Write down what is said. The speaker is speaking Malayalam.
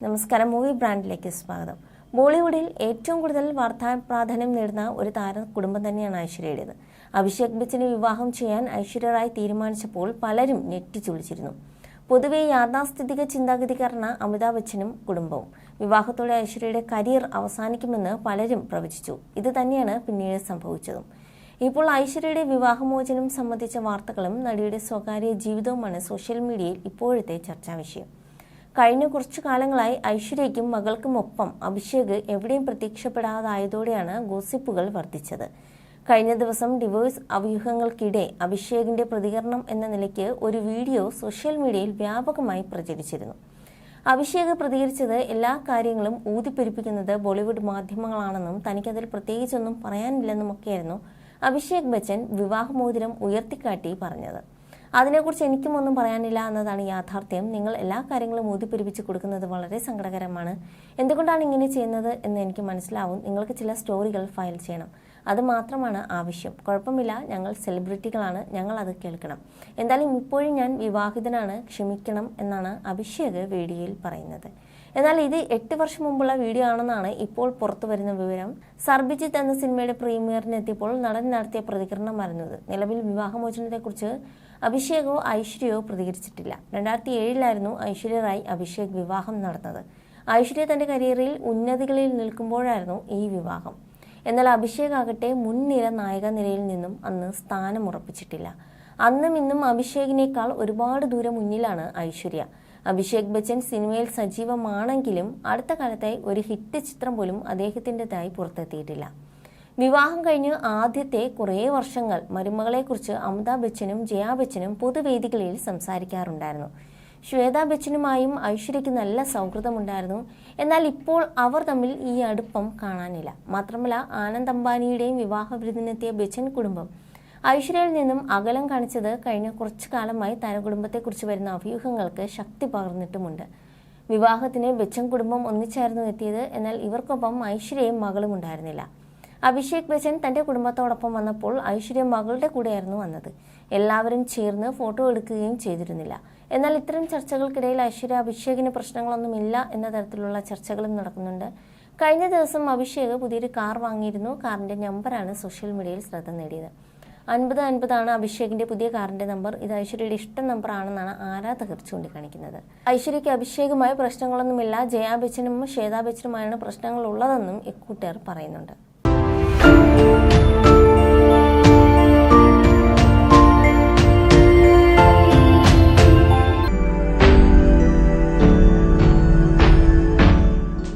നമസ്കാരം മൂവി ബ്രാൻഡിലേക്ക് സ്വാഗതം. ബോളിവുഡിൽ ഏറ്റവും കൂടുതൽ വാർത്താ പ്രാധാന്യം നേടുന്ന ഒരു താര കുടുംബം തന്നെയാണ് ഐശ്വര്യയുടേത്. അഭിഷേക് ബച്ചനെ വിവാഹം ചെയ്യാൻ ഐശ്വര്യ റായ് തീരുമാനിച്ചപ്പോൾ പലരും ഞെട്ടിച്ചുളിച്ചിരുന്നു പൊതുവെ യാഥാസ്ഥിതിക ചിന്താഗതിക്കാരന അമിതാഭ് ബച്ചനും കുടുംബവും. വിവാഹത്തോടെ ഐശ്വര്യയുടെ കരിയർ അവസാനിക്കുമെന്ന് പലരും പ്രവചിച്ചു. ഇത് തന്നെയാണ് പിന്നീട് സംഭവിച്ചതും. ഇപ്പോൾ ഐശ്വര്യയുടെ വിവാഹമോചനം സംബന്ധിച്ച വാർത്തകളും നടിയുടെ സ്വകാര്യ ജീവിതവുമാണ് സോഷ്യൽ മീഡിയയിൽ ഇപ്പോഴത്തെ ചർച്ചാ വിഷയം. കഴിഞ്ഞ കുറച്ചു കാലങ്ങളായി ഐശ്വര്യയ്ക്കും മകൾക്കുമൊപ്പം അഭിഷേക് എവിടെയും പ്രത്യക്ഷപ്പെടാതായതോടെയാണ് ഗോസിപ്പുകൾ വർദ്ധിച്ചത്. കഴിഞ്ഞ ദിവസം ഡിവോഴ്സ് അഭ്യൂഹങ്ങൾക്കിടെ അഭിഷേകിന്റെ പ്രതികരണം എന്ന നിലയ്ക്ക് ഒരു വീഡിയോ സോഷ്യൽ മീഡിയയിൽ വ്യാപകമായി പ്രചരിച്ചിരുന്നു. അഭിഷേക് പ്രതികരിച്ചത് എല്ലാ കാര്യങ്ങളും ഊതിപ്പെരുപ്പിക്കുന്നത് ബോളിവുഡ് മാധ്യമങ്ങളാണെന്നും തനിക്കതിൽ പ്രത്യേകിച്ചൊന്നും പറയാനില്ലെന്നുമൊക്കെയായിരുന്നു അഭിഷേക് ബച്ചൻ വിവാഹമോതിരം ഉയർത്തിക്കാട്ടി പറഞ്ഞത്. അതിനെക്കുറിച്ച് എനിക്കും ഒന്നും പറയാനില്ല എന്നതാണ് യാഥാർത്ഥ്യം. നിങ്ങൾ എല്ലാ കാര്യങ്ങളും ഊതിപ്പെരുപ്പിച്ച് കൊടുക്കുന്നത് വളരെ സങ്കടകരമാണ്. എന്തുകൊണ്ടാണ് ഇങ്ങനെ ചെയ്യുന്നത് എന്ന് എനിക്ക് മനസ്സിലാവും. നിങ്ങൾക്ക് ചില സ്റ്റോറികൾ ഫയൽ ചെയ്യണം. അത് മാത്രമാണ് ആവശ്യം. കുഴപ്പമില്ല ഞങ്ങൾ സെലിബ്രിറ്റികളാണ് ഞങ്ങൾ അത് കേൾക്കണം. എന്തായാലും ഇപ്പോഴും ഞാൻ വിവാഹിതനാണ് ക്ഷമിക്കണം എന്നാണ് അഭിഷേക് വീഡിയോയിൽ പറയുന്നത്. എന്നാൽ ഇത് എട്ട് വർഷം മുമ്പുള്ള വീഡിയോ ആണെന്നാണ് ഇപ്പോൾ പുറത്തു വരുന്ന വിവരം. സർബിജിത്ത് എന്ന സിനിമയുടെ പ്രീമിയറിനെത്തിയപ്പോൾ നടൻ നടത്തിയ പ്രതികരണമായിരുന്നത് നിലവിൽ വിവാഹമോചനത്തെക്കുറിച്ച് അഭിഷേകോ ഐശ്വര്യയോ പ്രതികരിച്ചിട്ടില്ല. രണ്ടായിരത്തി ഏഴിലായിരുന്നു ഐശ്വര്യ റായ് അഭിഷേക് വിവാഹം നടന്നത്. ഐശ്വര്യ തന്റെ കരിയറിൽ ഉന്നതികളിൽ നിൽക്കുമ്പോഴായിരുന്നു ഈ വിവാഹം. എന്നാൽ അഭിഷേക് ആകട്ടെ മുൻനിര നായക നിരയിൽ നിന്നും അന്ന് സ്ഥാനം ഉറപ്പിച്ചിട്ടില്ല. അന്നും ഇന്നും അഭിഷേകിനേക്കാൾ ഒരുപാട് ദൂരം മുന്നിലാണ് ഐശ്വര്യ. അഭിഷേക് ബച്ചൻ സിനിമയിൽ സജീവമാണെങ്കിലും അടുത്ത കാലത്തായി ഒരു ഹിറ്റ് ചിത്രം പോലും അദ്ദേഹത്തിന്റെതായി പുറത്തെത്തിയിട്ടില്ല. വിവാഹം കഴിഞ്ഞ് ആദ്യത്തെ കുറേ വർഷങ്ങൾ മരുമകളെക്കുറിച്ച് അമിതാഭ് ബച്ചനും ജയാ ബച്ചനും പൊതുവേദികളിൽ സംസാരിക്കാറുണ്ടായിരുന്നു. ശ്വേതാ ബച്ചനുമായും ഐശ്വര്യയ്ക്ക് നല്ല സൗഹൃദമുണ്ടായിരുന്നു. എന്നാൽ ഇപ്പോൾ അവർ തമ്മിൽ ഈ അടുപ്പം കാണാനില്ല. മാത്രമല്ല ആനന്ദ് അംബാനിയുടെയും വിവാഹ വിരുന്നിനെത്തിയ ബച്ചൻ കുടുംബം. ഐശ്വര്യയിൽ നിന്നും അകലം കാണിച്ചത് കഴിഞ്ഞ കുറച്ചു കാലമായി താരകുടുംബത്തെക്കുറിച്ച് വരുന്ന അഭ്യൂഹങ്ങൾക്ക് ശക്തി പകർന്നിട്ടുമുണ്ട്. വിവാഹത്തിന് ബച്ചൻ കുടുംബം ഒന്നിച്ചായിരുന്നു എത്തിയത്. എന്നാൽ ഇവർക്കൊപ്പം ഐശ്വര്യയും മകളും ഉണ്ടായിരുന്നില്ല. അഭിഷേക് ബച്ചൻ തന്റെ കുടുംബത്തോടൊപ്പം വന്നപ്പോൾ ഐശ്വര്യ മകളുടെ കൂടെയായിരുന്നു വന്നത്. എല്ലാവരും ചേർന്ന് ഫോട്ടോ എടുക്കുകയും ചെയ്തിരുന്നില്ല. എന്നാൽ ഇത്തരം ചർച്ചകൾക്കിടയിൽ ഐശ്വര്യ അഭിഷേകിന് പ്രശ്നങ്ങളൊന്നുമില്ല എന്ന തരത്തിലുള്ള ചർച്ചകളും നടക്കുന്നുണ്ട്. കഴിഞ്ഞ ദിവസം അഭിഷേക് പുതിയൊരു കാർ വാങ്ങിയിരുന്നു. കാറിന്റെ നമ്പറാണ് സോഷ്യൽ മീഡിയയിൽ ശ്രദ്ധ നേടിയത്. അൻപത് അൻപതാണ് അഭിഷേകിന്റെ പുതിയ കാറിന്റെ നമ്പർ. ഇത് ഐശ്വര്യയുടെ ഇഷ്ട നമ്പർ ആണെന്നാണ് ആരാധകർ ചൂണ്ടിക്കാണിക്കുന്നത്. ഐശ്വര്യയ്ക്ക് അഭിഷേകുമായി പ്രശ്നങ്ങളൊന്നുമില്ല. ജയാ ബച്ചനും ശ്വേതാ ബച്ചനുമായാണ് ഇക്കൂട്ടർ പറയുന്നുണ്ട്.